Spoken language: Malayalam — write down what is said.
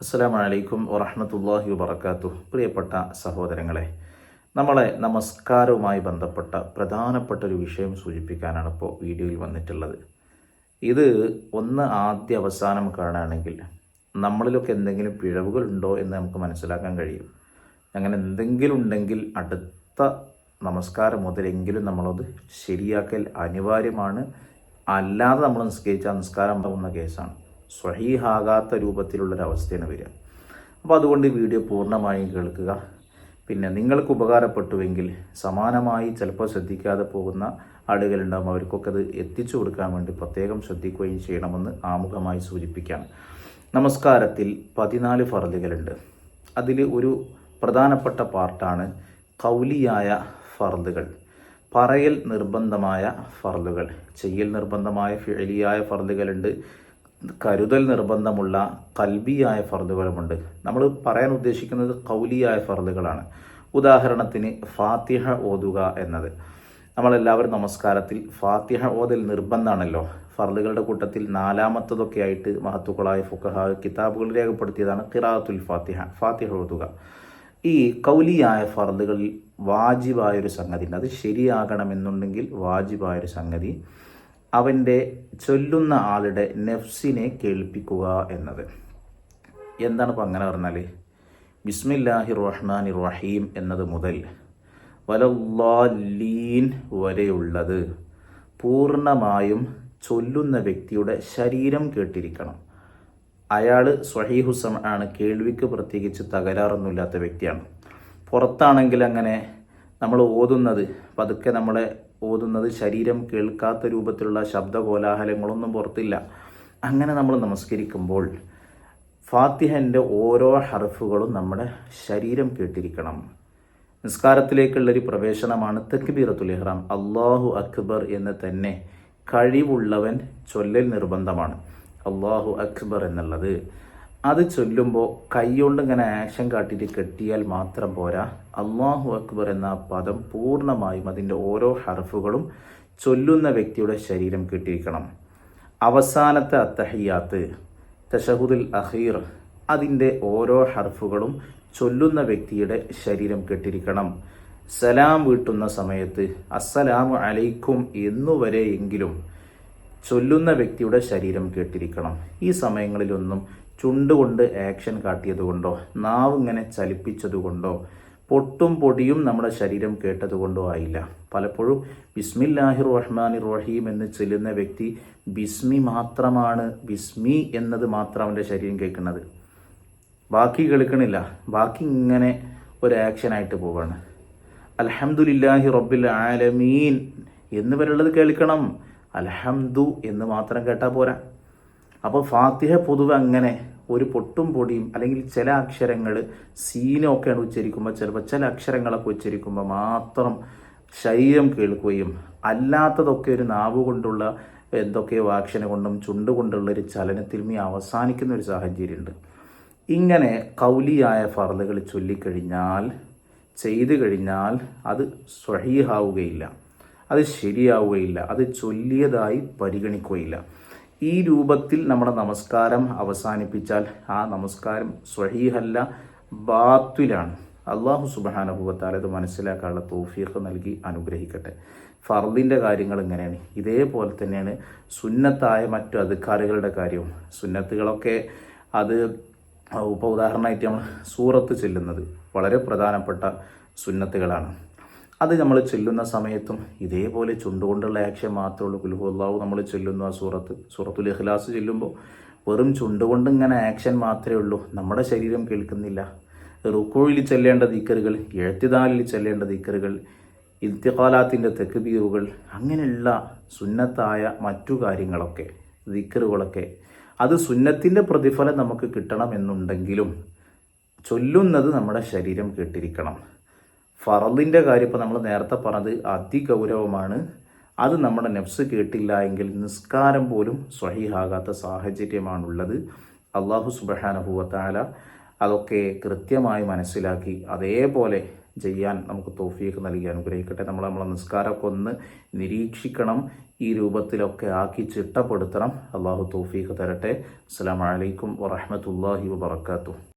അസ്സലാമു അലൈക്കും വറഹ്മത്തുള്ളാഹി വബറകാതുഹു. പ്രിയപ്പെട്ട സഹോദരങ്ങളെ നമ്മളെ നമസ്കാരവുമായി ബന്ധപ്പെട്ട പ്രധാനപ്പെട്ട ഒരു വിഷയം സൂചിപ്പിക്കാനാണ് ഇപ്പോൾ വീഡിയോയിൽ വന്നിട്ടുള്ളത്. ഇത് ഒന്ന് ആദ്യ അവസാനം കാണുകയാണെങ്കിൽ നമ്മളിലൊക്കെ എന്തെങ്കിലും പിഴവുകൾ ഉണ്ടോ എന്ന് നമുക്ക് മനസ്സിലാക്കാൻ കഴിയും. അങ്ങനെ എന്തെങ്കിലും ഉണ്ടെങ്കിൽ അടുത്ത നമസ്കാരം മുതലെങ്കിലും നമ്മളത് ശരിയാക്കൽ അനിവാര്യമാണ്. അല്ലാതെ നമ്മൾ നിസ്കരിച്ച നിസ്കാരം പോകുന്ന കേസാണ്. സ്വഹീഹാകാത്ത രൂപത്തിലുള്ളൊരവസ്ഥയാണ് വരിക. അപ്പോൾ അതുകൊണ്ട് വീഡിയോ പൂർണമായും കേൾക്കുക. പിന്നെ നിങ്ങൾക്ക് ഉപകാരപ്പെട്ടുവെങ്കിൽ സമാനമായി ചിലപ്പോൾ ശ്രദ്ധിക്കാതെ പോകുന്ന ആളുകളുണ്ടാകും അവർക്കൊക്കെ അത് എത്തിച്ചു കൊടുക്കാൻ വേണ്ടി പ്രത്യേകം ശ്രദ്ധിക്കുകയും ചെയ്യണമെന്ന് ആമുഖമായി സൂചിപ്പിക്കാം നമസ്കാരത്തിൽ പതിനാല് ഫറലുകളുണ്ട് അതിൽ ഒരു പ്രധാനപ്പെട്ട പാർട്ടാണ് കൗലിയായ ഫർദുകൾ. പറയൽ നിർബന്ധമായ ഫർദുകൾ. ചെയ്യൽ നിർബന്ധമായ ഫിഴലിയായ ഫർദുകളുണ്ട്. കരുതൽ നിർബന്ധമുള്ള കൽബിയായ ഫർദുകളുമുണ്ട്. നമ്മൾ പറയാൻ ഉദ്ദേശിക്കുന്നത് കൗലിയായ ഫർദുകളാണ്. ഉദാഹരണത്തിന് ഫാത്തിഹ ഓതുക എന്നത്. നമ്മളെല്ലാവരും നമസ്കാരത്തിൽ ഫാത്തിഹ ഓതൽ നിർബന്ധമാണല്ലോ. ഫർദുകളുടെ കൂട്ടത്തിൽ നാലാമത്തതൊക്കെ ആയിട്ട് മഹത്തുക്കളായ ഫുഖഹ കിതാബുകൾ രേഖപ്പെടുത്തിയതാണ് ഖിറാഅത്തുൽ ഫാത്തിഹ ഫാത്തിഹ ഓതുക. ഈ കൗലിയായ ഫർദുകളിൽ വാജിബായൊരു സംഗതി അത് ശരിയാകണമെന്നുണ്ടെങ്കിൽ വാജിബായൊരു സംഗതി. അവന്റെ ചൊല്ലുന്ന ആളുടെ നെഫ്സിനെ കേൾപ്പിക്കുക എന്നത്. എന്താണ് ഇപ്പോൾ അങ്ങനെ പറഞ്ഞാൽ ബിസ്മില്ലാഹി റഹ്മാൻ റഹീം എന്നത് മുതൽ വലല്ലാലീൻ വരെയുള്ളത് പൂർണമായും ചൊല്ലുന്ന വ്യക്തിയുടെ ശരീരം കേട്ടിരിക്കണം. അയാൾ സ്വഹീഹുസം ആണ് കേൾവിക്ക് പ്രത്യേകിച്ച് തകരാറൊന്നുമില്ലാത്ത വ്യക്തിയാണ്. പുറത്താണെങ്കിൽ അങ്ങനെ നമ്മൾ ഓതുന്നത് പതുക്കെ നമ്മളെ ഓതുന്നത് ശരീരം കേൾക്കാത്ത രൂപത്തിലുള്ള ശബ്ദ കോലാഹലങ്ങളൊന്നും പുറത്തില്ല. അങ്ങനെ നമ്മൾ നമസ്കരിക്കുമ്പോൾ ഫാത്തിഹന്റെ ഓരോ ഹർഫുകളും നമ്മുടെ ശരീരം കേട്ടിരിക്കണം. നിസ്കാരത്തിലേക്കുള്ളൊരു പ്രവേശനമാണ് തെക്കുബീറത്തുൽ ഇഹ്റാം. അള്ളാഹു അക്ബർ എന്ന് തന്നെ കഴിവുള്ളവൻ ചൊല്ലൽ നിർബന്ധമാണ്. അള്ളാഹു അക്ബർ എന്നുള്ളത്. അത് ചൊല്ലുമ്പോൾ കൈകൊണ്ട് ഇങ്ങനെ ആക്ഷൻ കാട്ടിയിട്ട് കെട്ടിയാൽ മാത്രം പോരാ. അള്ളാഹു അക്ബർ എന്ന പദം പൂർണമായും അതിന്റെ ഓരോ ഹർഫുകളും ചൊല്ലുന്ന വ്യക്തിയുടെ ശരീരം കിട്ടിയിരിക്കണം അവസാനത്തെ അത്തഹിയാത്ത് തഷഹുദുൽ അഹീർ അതിന്റെ ഓരോ ഹർഫുകളും ചൊല്ലുന്ന വ്യക്തിയുടെ ശരീരം കെട്ടിരിക്കണം. സലാം വീട്ടുന്ന സമയത്ത് അസ്സലാമു അലൈക്കും എന്നുവരെയെങ്കിലും ചൊല്ലുന്ന വ്യക്തിയുടെ ശരീരം കേട്ടിരിക്കണം. ഈ സമയങ്ങളിലൊന്നും ചുണ്ടുകൊണ്ട് ആക്ഷൻ കാട്ടിയതുകൊണ്ടോ നാവ് ഇങ്ങനെ ചലിപ്പിച്ചതുകൊണ്ടോ പൊട്ടും പൊടിയും നമ്മുടെ ശരീരം കേട്ടതുകൊണ്ടോ ആയില്ല. പലപ്പോഴും ബിസ്മില്ലാഹിർ റഹ്മാൻ റഹീം എന്ന് ചെല്ലുന്ന വ്യക്തി ബിസ്മി മാത്രമാണ് ബിസ്മി എന്നത് മാത്രം അവന്റെ ശരീരം കേൾക്കുന്നത്. ബാക്കി കേൾക്കണില്ല. ബാക്കി ഇങ്ങനെ ഒരു ആക്ഷനായിട്ട് പോവാണ്. അലഹമുല്ലാഹി റബ്ബിൽ ആലമീൻ എന്ന് വരെയുള്ളത് കേൾക്കണം. അൽഹംദു എന്ന് മാത്രം കേട്ടാൽ പോരാ. അപ്പോൾ ഫാത്തിഹ പൊതുവെ അങ്ങനെ ഒരു പൊട്ടും പൊടിയും അല്ലെങ്കിൽ ചില അക്ഷരങ്ങൾ സീനൊക്കെയാണ് ഉച്ചരിക്കുമ്പോൾ ചിലപ്പോൾ ചില അക്ഷരങ്ങളൊക്കെ ഉച്ചരിക്കുമ്പോൾ മാത്രം ശരീരം കേൾക്കുകയും അല്ലാത്തതൊക്കെ ഒരു നാവ് കൊണ്ടുള്ള എന്തൊക്കെയോ ആക്ഷനെ കൊണ്ടും ചുണ്ട് കൊണ്ടുള്ള ഒരു ചലനത്തിൽ മീ അവസാനിക്കുന്ന ഒരു സാഹചര്യമുണ്ട്. ഇങ്ങനെ കൗലിയായ ഫറലുകൾ ചൊല്ലിക്കഴിഞ്ഞാൽ ചെയ്തു കഴിഞ്ഞാൽ അത് സ്വഹീഹാവുകയില്ല. അത് ശരിയാവുകയില്ല. അത് ചൊല്ലിയതായി പരിഗണിക്കുകയില്ല. ഈ രൂപത്തിൽ നമ്മുടെ നമസ്കാരം അവസാനിപ്പിച്ചാൽ ആ നമസ്കാരം സ്വഹീഹല്ല ബാത്തിലാണ്. അള്ളാഹു സുബാനുഭവത്താൽ ഇത് മനസ്സിലാക്കാനുള്ള തോഫീഖ് നൽകി അനുഗ്രഹിക്കട്ടെ. ഫർദിന്റെ കാര്യങ്ങൾ ഇങ്ങനെയാണ്. ഇതേപോലെ തന്നെയാണ് സുന്നത്തായ മറ്റു അധികാരികളുടെ കാര്യവും. സുന്നത്തുകളൊക്കെ അത് ഇപ്പോൾ ഉദാഹരണമായിട്ട് നമ്മൾ സൂറത്ത് ചെല്ലുന്നത് വളരെ പ്രധാനപ്പെട്ട സുന്നത്തുകളാണ്. അത് നമ്മൾ ചെല്ലുന്ന സമയത്തും ഇതേപോലെ ചുണ്ടുകൊണ്ടുള്ള ആക്ഷൻ മാത്രമേ ഉള്ളൂ. കുലുഹുല്ലാവ് നമ്മൾ ചെല്ലുന്നു ആ സൂറത്ത്. സൂറത്തുൽ ഇഖ്ലാസ് ചെല്ലുമ്പോൾ വെറും ചുണ്ടുകൊണ്ട് ഇങ്ങനെ ആക്ഷൻ മാത്രമേ ഉള്ളൂ. നമ്മുടെ ശരീരം കേൾക്കുന്നില്ല. റുക്കോയിൽ ചെല്ലേണ്ട ദിക്കറുകൾ എഴുത്തിദാലിൽ ചെല്ലേണ്ട ദീക്കറുകൾ ഇൽത്തിഖാലാത്തിന്റെ തെക്കുബീറുകൾ അങ്ങനെയുള്ള സുന്നത്തായ മറ്റു കാര്യങ്ങളൊക്കെ ദിക്കറുകളൊക്കെ അത് സുന്നത്തിന്റെ പ്രതിഫലം നമുക്ക് കിട്ടണമെന്നുണ്ടെങ്കിലും ചൊല്ലുന്നത് നമ്മുടെ ശരീരം കേട്ടിരിക്കണം. ഫറലിന്റെ കാര്യം ഇപ്പോൾ നമ്മൾ നേരത്തെ പറഞ്ഞത് അതിഗൗരവമാണ്. അത് നമ്മുടെ നെഫ്സ് കേട്ടില്ല എങ്കിൽ നിസ്കാരം പോലും സ്വഹീഹാകാത്ത സാഹചര്യമാണുള്ളത്. അള്ളാഹു സുബഹാനഹുവത്താല അതൊക്കെ കൃത്യമായി മനസ്സിലാക്കി അതേപോലെ ചെയ്യാൻ നമുക്ക് തോഫിയൊക്കെ നൽകി അനുഗ്രഹിക്കട്ടെ. നമ്മൾ നമ്മളെ നിസ്കാരമൊക്കെ ഒന്ന് നിരീക്ഷിക്കണം ഈ രൂപത്തിലൊക്കെ ആക്കി ചിട്ടപ്പെടുത്തണം. അള്ളാഹു തോഫീഖ് തരട്ടെ. അസ്സാം വലൈക്കും വറഹമത്തല്ലാഹി വബർക്കാത്തു